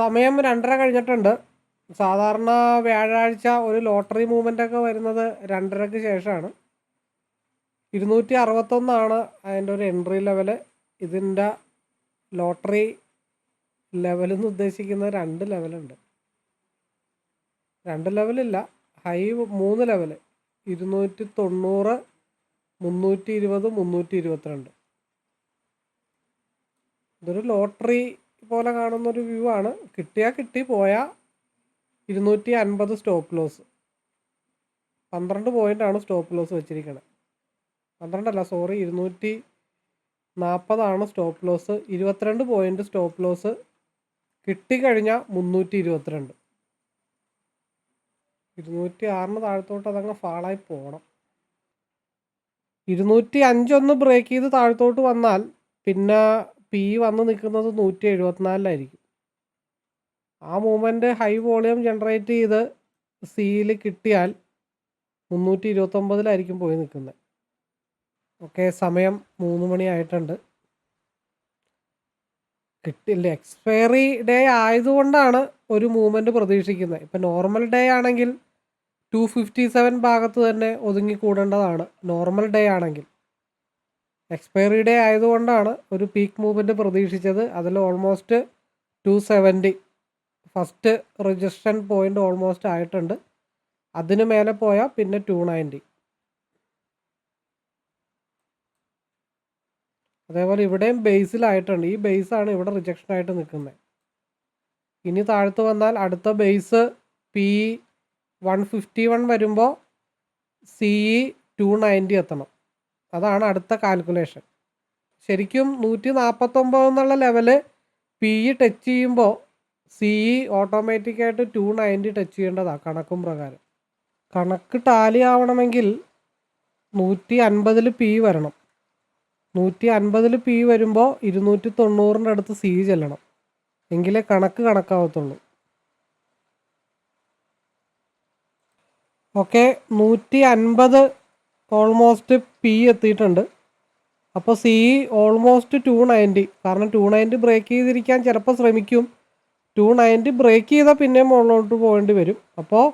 സമയം രണ്ടര കഴിഞ്ഞിട്ടുണ്ട്. സാധാരണ വ്യാഴാഴ്ച ഒരു ലോട്ടറി മൂവ്മെന്റ് ഒക്കെ വരുന്നത് രണ്ടരക്ക് ശേഷമാണ്. ഇരുന്നൂറ്റി അറുപത്തൊന്നാണ് അതിന്റെ ഒരു എൻട്രി ലെവൽ. ഇതിന്റെ ലോട്ടറി ലെവലെന്ന് ഉദ്ദേശിക്കുന്നത് രണ്ട് ലെവലുണ്ട്. രണ്ട് ലെവലില്ല ഹൈ മൂന്ന് ലെവൽ. ഇരുന്നൂറ്റി തൊണ്ണൂറ് മുന്നൂറ്റി ഇരുപത് മുന്നൂറ്റി ഇരുപത്തിരണ്ട് ഇതൊരു ലോട്ടറി പോലെ കാണുന്ന ഒരു വ്യൂ ആണ്. കിട്ടിയാൽ കിട്ടി പോയാൽ ഇരുന്നൂറ്റി അൻപത് സ്റ്റോപ്പ് ലോസ് പന്ത്രണ്ട് പോയിന്റാണ് സ്റ്റോപ്പ് ലോസ് വെച്ചിരിക്കുന്നത് പന്ത്രണ്ടല്ല സോറി ഇരുന്നൂറ്റി നാൽപ്പതാണ് സ്റ്റോപ്പ് ലോസ് ഇരുപത്തിരണ്ട് പോയിന്റ് സ്റ്റോപ്പ് ലോസ് കിട്ടിക്കഴിഞ്ഞാൽ മുന്നൂറ്റി ഇരുപത്തിരണ്ട് ഇരുന്നൂറ്റി ആറിന് താഴത്തോട്ട് അതങ്ങ് ഫാളായി പോകണം ഇരുന്നൂറ്റി അഞ്ചൊന്ന് ബ്രേക്ക് ചെയ്ത് താഴത്തോട്ട് വന്നാൽ പിന്നെ പി വന്ന് നിൽക്കുന്നത് നൂറ്റി എഴുപത്തിനാലിലായിരിക്കും ആ മൂവ്മെന്റ് ഹൈ വോളിയം ജനറേറ്റ് ചെയ്ത് സിയിൽ കിട്ടിയാൽ മുന്നൂറ്റി ഇരുപത്തൊമ്പതിലായിരിക്കും പോയി നിൽക്കുന്നത്. ഓക്കെ സമയം മൂന്ന് മണി ആയിട്ടുണ്ട്. കിട്ടില്ല. എക്സ്പയറി ഡേ ആയതുകൊണ്ടാണ് ഒരു മൂവ്മെന്റ് പ്രതീക്ഷിക്കുന്നത്. ഇപ്പം നോർമൽ ഡേ ആണെങ്കിൽ ടു ഫിഫ്റ്റി സെവൻ ഭാഗത്ത് തന്നെ ഒതുങ്ങിക്കൂടേണ്ടതാണ് നോർമൽ ഡേ ആണെങ്കിൽ. എക്സ്പയറി ഡേ ആയതുകൊണ്ടാണ് ഒരു പീക്ക് മൂവ്മെന്റ് പ്രതീക്ഷിച്ചത്. അതിൽ almost two seventy first resistance point almost ആയിട്ടുണ്ട്. അതിന് മേലെ പോയാൽ പിന്നെ ടു നയന്റി അതേപോലെ ഇവിടെയും ബേസിലായിട്ടുണ്ട് ഈ ബേസാണ് ഇവിടെ റിജക്ഷൻ ആയിട്ട് നിൽക്കുന്നത്. ഇനി താഴത്ത് വന്നാൽ അടുത്ത base P one fifty one വരുമ്പോൾ സി ഇ ടു നയന്റി എത്തണം. അതാണ് അടുത്ത കാൽക്കുലേഷൻ ശരിക്കും നൂറ്റി നാൽപ്പത്തൊമ്പത് എന്നുള്ള ലെവൽ പി ഇ ടച്ച് ചെയ്യുമ്പോൾ സി ഇ ഓട്ടോമാറ്റിക്കായിട്ട് ടു നയന്റി ടച്ച് ചെയ്യേണ്ടതാണ് കണക്കും പ്രകാരം. കണക്ക് ടാലി ആവണമെങ്കിൽ നൂറ്റി അൻപതിൽ പി വരണം. നൂറ്റി അൻപതിൽ പി വരുമ്പോൾ ഇരുന്നൂറ്റി തൊണ്ണൂറിന്റെ അടുത്ത് സി ചെല്ലണം. എങ്കിലേ കണക്ക് കണക്കാവത്തുള്ളൂ. ഓക്കെ നൂറ്റി അൻപത് ഓൾമോസ്റ്റ് പി എത്തിയിട്ടുണ്ട്. അപ്പോൾ സി ഓൾമോസ്റ്റ് ടു നയന്റി കാരണം ടു നയന്റി ബ്രേക്ക് ചെയ്തിരിക്കാൻ ചിലപ്പോൾ ശ്രമിക്കും. ടു നയന്റി ബ്രേക്ക് ചെയ്താൽ പിന്നെയും മുകളിലോട്ട് പോകേണ്ടി വരും. അപ്പോൾ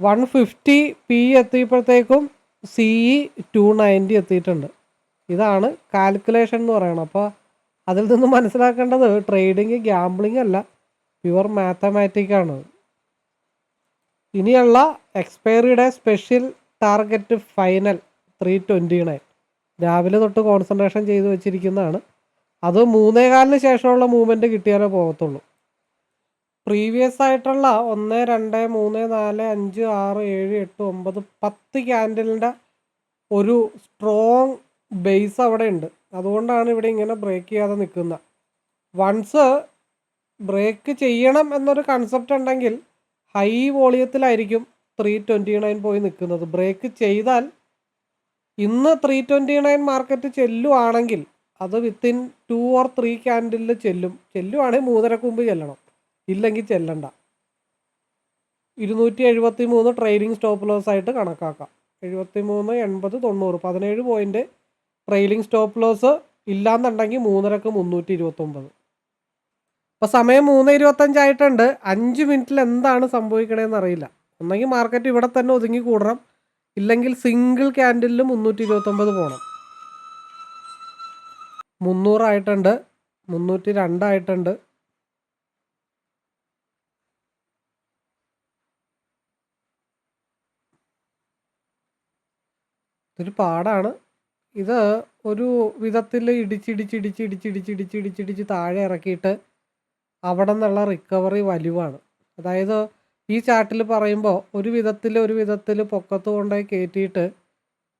വൺ ഫിഫ്റ്റി പി എത്തിയപ്പോഴത്തേക്കും സി ഇ ടു നയന്റി എത്തിയിട്ടുണ്ട്. ഇതാണ് കാൽക്കുലേഷൻ എന്ന് പറയുന്നത് അപ്പോൾ അതിൽ നിന്ന് മനസ്സിലാക്കേണ്ടത് ട്രേഡിങ് ഗ്യാംബ്ലിംഗ് അല്ല. പ്യുവർ മാത്തമാറ്റിക്കാണ് ഇനിയുള്ള എക്സ്പയറിയുടെ special target final three twenty nine രാവിലെ തൊട്ട് കോൺസെൻട്രേഷൻ ചെയ്ത് വെച്ചിരിക്കുന്നതാണ്. അത് മൂന്നേ കാലിന് ശേഷമുള്ള മൂവ്മെന്റ് കിട്ടിയാലേ പോകത്തുള്ളൂ. പ്രീവിയസ് ആയിട്ടുള്ള ഒന്ന് രണ്ട് മൂന്ന് നാല് അഞ്ച് ആറ് ഏഴ് എട്ട് ഒമ്പത് പത്ത് ക്യാൻഡലിന്റെ ഒരു സ്ട്രോങ് ബേസ് അവിടെ ഉണ്ട്. അതുകൊണ്ടാണ് ഇവിടെ ഇങ്ങനെ ബ്രേക്ക് ചെയ്യാതെ നിൽക്കുന്നത്. വൺസ് ബ്രേക്ക് ചെയ്യണം എന്നൊരു കൺസെപ്റ്റ് ഉണ്ടെങ്കിൽ ഹൈ വോളിയത്തിലായിരിക്കും ത്രീ ട്വന്റി നയൻ പോയി നിൽക്കുന്നത്. ബ്രേക്ക് ചെയ്താൽ ഇന്ന് ത്രീ ട്വന്റി നയൻ മാർക്കറ്റ് ചെല്ലുവാണെങ്കിൽ അത് വിത്തിൻ ടു ഓർ ത്രീ ക്യാൻഡിലിൽ ചെല്ലും. ചെല്ലുവാണെങ്കിൽ മൂന്നരക്ക് മുമ്പ് ചെല്ലണം. ഇല്ലെങ്കിൽ ചെല്ലണ്ട. ഇരുന്നൂറ്റി എഴുപത്തി മൂന്ന് ട്രെയിലിംഗ് സ്റ്റോപ്പ് ലോസ് ആയിട്ട് കണക്കാക്കാം. എഴുപത്തി മൂന്ന് എൺപത് തൊണ്ണൂറ്. പതിനേഴ് പോയിന്റ് ട്രെയിലിംഗ് സ്റ്റോപ്പ് ലോസ് ഇല്ലാന്നുണ്ടെങ്കിൽ മൂന്നരക്ക് മുന്നൂറ്റി ഇരുപത്തൊമ്പത് അപ്പോൾ സമയം മൂന്ന് ഇരുപത്തഞ്ചായിട്ടുണ്ട് അഞ്ച് മിനിറ്റിൽ എന്താണ് സംഭവിക്കണേന്ന് അറിയില്ല. ഒന്നെങ്കിൽ മാർക്കറ്റ് ഇവിടെ തന്നെ ഒതുങ്ങി കൂടണം. ഇല്ലെങ്കിൽ സിംഗിൾ ക്യാൻഡിലിൽ മുന്നൂറ്റി ഇരുപത്തൊമ്പത് പോകണം മുന്നൂറായിട്ടുണ്ട് മുന്നൂറ്റി രണ്ടായിട്ടുണ്ട് ഇതൊരു പാടാണ്. ഇത് ഒരു വിധത്തിൽ ഇടിച്ചിടിച്ചിടിച്ചിടിച്ചിടിച്ചിടിച്ചിടിച്ച് താഴെ ഇറക്കിയിട്ട് അവിടെ നിന്നുള്ള റിക്കവറി വലിവാണ്. അതായത് ഈ ചാട്ടിൽ പറയുമ്പോൾ ഒരു വിധത്തിൽ ഒരു വിധത്തിൽ പൊക്കത്ത് കൊണ്ടുപോയി കയറ്റിയിട്ട്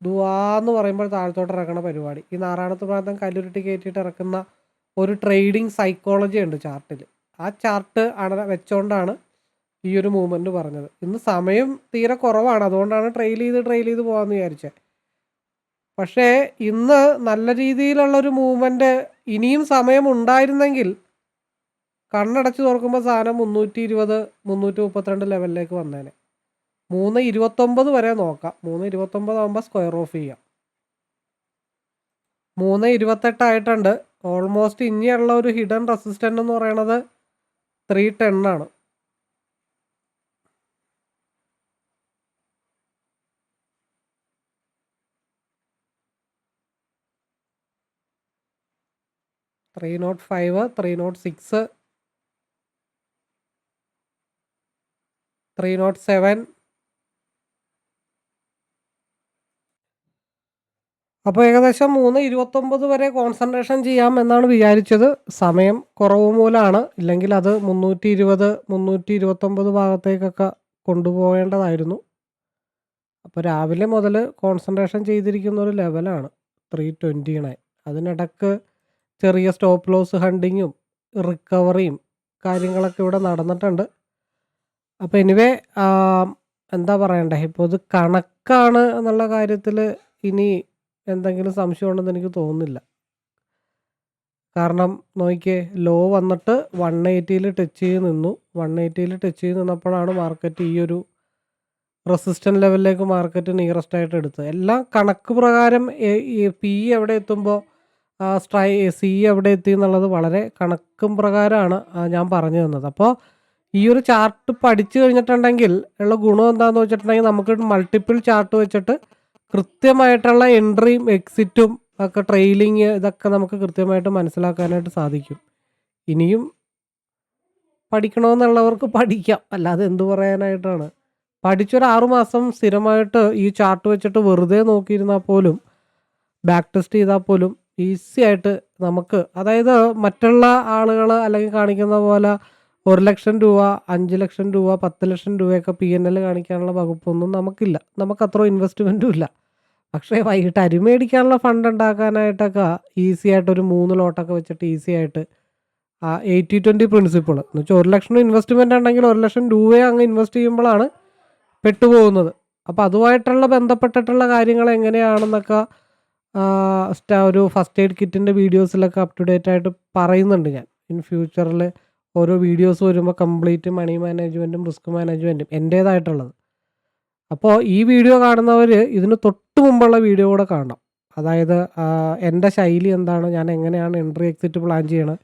ദുവാന്ന് പറയുമ്പോൾ താഴത്തോട്ട് ഇറക്കണ പരിപാടി. ഈ നാരായണത്ത് പ്രാന്തം കല്ലുരുട്ടി കയറ്റിയിട്ട് ഇറക്കുന്ന ഒരു ട്രേഡിംഗ് സൈക്കോളജി ഉണ്ട് ചാർട്ടിൽ. ആ ചാർട്ട് അട വെച്ചോണ്ടാണ് ഈ ഒരു മൂവ്മെന്റ് പറഞ്ഞത്. ഇന്ന് സമയം തീരെ കുറവാണ്. അതുകൊണ്ടാണ് ട്രെയിൽ ചെയ്ത് ട്രെയിൽ ചെയ്ത് പോകാമെന്ന് വിചാരിച്ചത് പക്ഷേ ഇന്ന് നല്ല രീതിയിലുള്ളൊരു മൂവ്മെന്റ് ഇനിയും സമയം ഉണ്ടായിരുന്നെങ്കിൽ കണ്ണടച്ച് തുറക്കുമ്പോൾ സാധനം മുന്നൂറ്റി ഇരുപത് മുന്നൂറ്റി മുപ്പത്തിരണ്ട് ലെവലിലേക്ക് വന്നേനെ. മൂന്ന് ഇരുപത്തൊമ്പത് വരെ നോക്കാം. മൂന്ന് ഇരുപത്തൊമ്പത് ആകുമ്പോൾ സ്ക്വയർ ഓഫ് ചെയ്യാം. മൂന്ന് ഇരുപത്തെട്ടായിട്ടുണ്ട്. ഓൾമോസ്റ്റ് ഇനിയുള്ള ഒരു ഹിഡൻ റെസിസ്റ്റന്റ് എന്ന് പറയണത് ത്രീ ടെൻ ആണ്. Three nought five three nought six three nought seven അപ്പോൾ ഏകദേശം മൂന്ന് ഇരുപത്തൊമ്പത് വരെ കോൺസെൻട്രേഷൻ ചെയ്യാം എന്നാണ് വിചാരിച്ചത്. സമയം കുറവ് മൂലമാണ് ഇല്ലെങ്കിൽ അത് മുന്നൂറ്റി ഇരുപത് മുന്നൂറ്റി ഇരുപത്തൊമ്പത് ഭാഗത്തേക്കൊക്കെ കൊണ്ടുപോകേണ്ടതായിരുന്നു. അപ്പോൾ രാവിലെ മുതൽ കോൺസെൻട്രേഷൻ ചെയ്തിരിക്കുന്ന ഒരു ലെവലാണ് ത്രീ ട്വന്റി നയൻ അതിനിടക്ക് ചെറിയ സ്റ്റോപ്പ് ലോസ് ഹണ്ടിങ്ങും റിക്കവറിയും കാര്യങ്ങളൊക്കെ ഇവിടെ നടന്നിട്ടുണ്ട്. അപ്പോൾ എനിവേ എന്താ പറയണ്ടേ? ഇപ്പോൾ ഇത് കണക്കാണ് എന്നുള്ള കാര്യത്തിൽ ഇനി എന്തെങ്കിലും സംശയം ഉണ്ടെന്ന് എനിക്ക് തോന്നുന്നില്ല. കാരണം നോക്കിയേ ലോ വന്നിട്ട് വൺ എയ്റ്റിയിൽ ടച്ച് ചെയ്ത് നിന്നു. വൺ എയ്റ്റിയിൽ ടച്ച് ചെയ്ത് നിന്നപ്പോഴാണ് മാർക്കറ്റ് ഈ ഒരു റെസിസ്റ്റന്റ് ലെവലിലേക്ക് മാർക്കറ്റ് നിയറസ്റ്റ് ആയിട്ട് എടുത്തത്. എല്ലാം കണക്ക് പ്രകാരം പി എവിടെ എത്തുമ്പോൾ സ്ട്രൈ സി എവിടെ എത്തി എന്നുള്ളത് വളരെ കണക്കും പ്രകാരമാണ് ഞാൻ പറഞ്ഞു തന്നത്. അപ്പോൾ ഈ ഒരു ചാർട്ട് പഠിച്ചു കഴിഞ്ഞിട്ടുണ്ടെങ്കിൽ ഉള്ള ഗുണം എന്താണെന്ന് വെച്ചിട്ടുണ്ടെങ്കിൽ നമുക്ക് മൾട്ടിപ്പിൾ ചാർട്ട് വെച്ചിട്ട് കൃത്യമായിട്ടുള്ള എൻട്രിയും എക്സിറ്റും ഒക്കെ ട്രെയിലിങ് ഇതൊക്കെ നമുക്ക് കൃത്യമായിട്ട് മനസ്സിലാക്കാനായിട്ട് സാധിക്കും. ഇനിയും പഠിക്കണമെന്നുള്ളവർക്ക് പഠിക്കാം. അല്ലാതെ എന്തു പറയാനായിട്ടാണ്. പഠിച്ചൊരു ആറുമാസം സ്ഥിരമായിട്ട് ഈ ചാർട്ട് വെച്ചിട്ട് വെറുതെ നോക്കിയിരുന്നാൽ പോലും ബാക്ക് ടെസ്റ്റ് ചെയ്താൽ പോലും ഈസി ആയിട്ട് നമുക്ക് അതായത് മറ്റുള്ള ആളുകൾ അല്ലെങ്കിൽ കാണിക്കുന്ന പോലെ ഒരു ലക്ഷം രൂപ അഞ്ച് ലക്ഷം രൂപ പത്ത് ലക്ഷം രൂപയൊക്കെ പി എൻ എൽ കാണിക്കാനുള്ള വകുപ്പൊന്നും നമുക്കില്ല. നമുക്ക് അത്ര ഇൻവെസ്റ്റ്മെന്റും ഇല്ല. പക്ഷേ വൈകിട്ട് അരിമേടിക്കാനുള്ള ഫണ്ട് ഉണ്ടാക്കാനായിട്ടൊക്കെ ഈസി ആയിട്ട് ഒരു മൂന്ന് ലോട്ടൊക്കെ വെച്ചിട്ട് ഈസി ആയിട്ട് ആ എയ്റ്റി ട്വന്റി പ്രിൻസിപ്പിൾ എന്ന് വെച്ചാൽ ഒരു ലക്ഷം ഇൻവെസ്റ്റ്മെന്റ് ഉണ്ടെങ്കിൽ ഒരു ലക്ഷം രൂപയെ അങ്ങ് ഇൻവെസ്റ്റ് ചെയ്യുമ്പോഴാണ് പെട്ടുപോകുന്നത്. അപ്പോൾ അതുമായിട്ടുള്ള ബന്ധപ്പെട്ടിട്ടുള്ള കാര്യങ്ങൾ എങ്ങനെയാണെന്നൊക്കെ ഒരു ഫസ്റ്റ് എയ്ഡ് കിറ്റിന്റെ വീഡിയോസിലൊക്കെ അപ് ടു ഡേറ്റ് ആയിട്ട് പറയുന്നുണ്ട് ഞാൻ. ഇൻ ഫ്യൂച്ചറിൽ ഓരോ വീഡിയോസ് വരുമ്പോൾ കംപ്ലീറ്റ് മണി മാനേജ്മെന്റും റിസ്ക് മാനേജ്മെന്റും എന്റേതായിട്ടുള്ളത് അപ്പോൾ ഈ വീഡിയോ കാണുന്നവർ ഇതിന് തൊട്ട് മുമ്പുള്ള വീഡിയോ കൂടെ കാണണം. അതായത് എന്റെ ശൈലി എന്താണ് ഞാൻ എങ്ങനെയാണ് എൻട്രി എക്സിറ്റ് പ്ലാൻ ചെയ്യണത്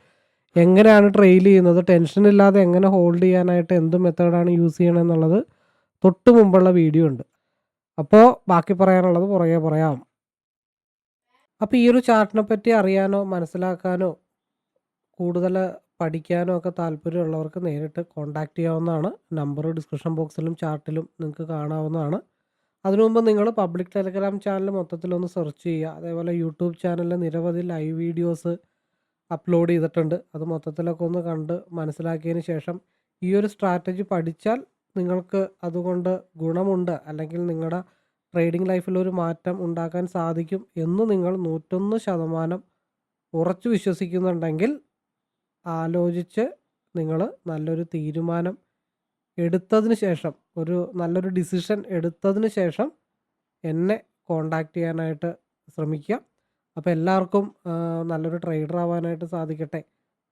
എങ്ങനെയാണ് ട്രെയിൽ ചെയ്യുന്നത് ടെൻഷൻ ഇല്ലാതെ എങ്ങനെ ഹോൾഡ് ചെയ്യാനായിട്ട് എന്ത് മെത്തേഡാണ് യൂസ് ചെയ്യണത് എന്നുള്ളത് തൊട്ട് മുമ്പുള്ള വീഡിയോ ഉണ്ട്. അപ്പോൾ ബാക്കി പറയാനുള്ളത് പുറകെ പറയാം. അപ്പോൾ ഈ ഒരു ചാർട്ടിനെ പറ്റി അറിയാനോ മനസ്സിലാക്കാനോ കൂടുതൽ പഠിക്കാനോ ഒക്കെ താല്പര്യമുള്ളവർക്ക് നേരിട്ട് കോൺടാക്റ്റ് ചെയ്യാവുന്നതാണ്. നമ്പർ ഡിസ്ക്രിപ്ഷൻ ബോക്സിലും ചാർട്ടിലും നിങ്ങൾക്ക് കാണാവുന്നതാണ്. അതിനു മുമ്പ് നിങ്ങൾ പബ്ലിക് ടെലിഗ്രാം ചാനൽ മൊത്തത്തിലൊന്ന് സെർച്ച് ചെയ്യുക. അതേപോലെ യൂട്യൂബ് ചാനലിൽ നിരവധി ലൈവ് വീഡിയോസ് അപ്ലോഡ് ചെയ്തിട്ടുണ്ട്. അത് മൊത്തത്തിലൊക്കെ ഒന്ന് കണ്ട് മനസ്സിലാക്കിയതിന് ശേഷം ഈ ഒരു സ്ട്രാറ്റജി പഠിച്ചാൽ നിങ്ങൾക്ക് അതുകൊണ്ട് ഗുണമുണ്ട്. അല്ലെങ്കിൽ നിങ്ങളുടെ ട്രേഡിംഗ് ലൈഫിൽ ഒരു മാറ്റം ഉണ്ടാക്കാൻ സാധിക്കും എന്ന് നിങ്ങൾ നൂറ്റൊന്ന് ശതമാനം ഉറച്ചു വിശ്വസിക്കുന്നുണ്ടെങ്കിൽ ആലോചിച്ച് നിങ്ങൾ നല്ലൊരു തീരുമാനം എടുത്തതിന് ശേഷം ഒരു നല്ലൊരു ഡിസിഷൻ എടുത്തതിന് ശേഷം എന്നെ കോണ്ടാക്ട് ചെയ്യാനായിട്ട് ശ്രമിക്കുക. അപ്പോൾ എല്ലാവർക്കും നല്ലൊരു ട്രേഡർ ആവാനായിട്ട് സാധിക്കട്ടെ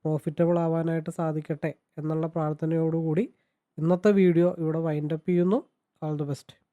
പ്രോഫിറ്റബിൾ ആവാനായിട്ട് സാധിക്കട്ടെ എന്നുള്ള പ്രാർത്ഥനയോടുകൂടി ഇന്നത്തെ വീഡിയോ ഇവിടെ വൈൻഡപ്പ് ചെയ്യുന്നു. All the best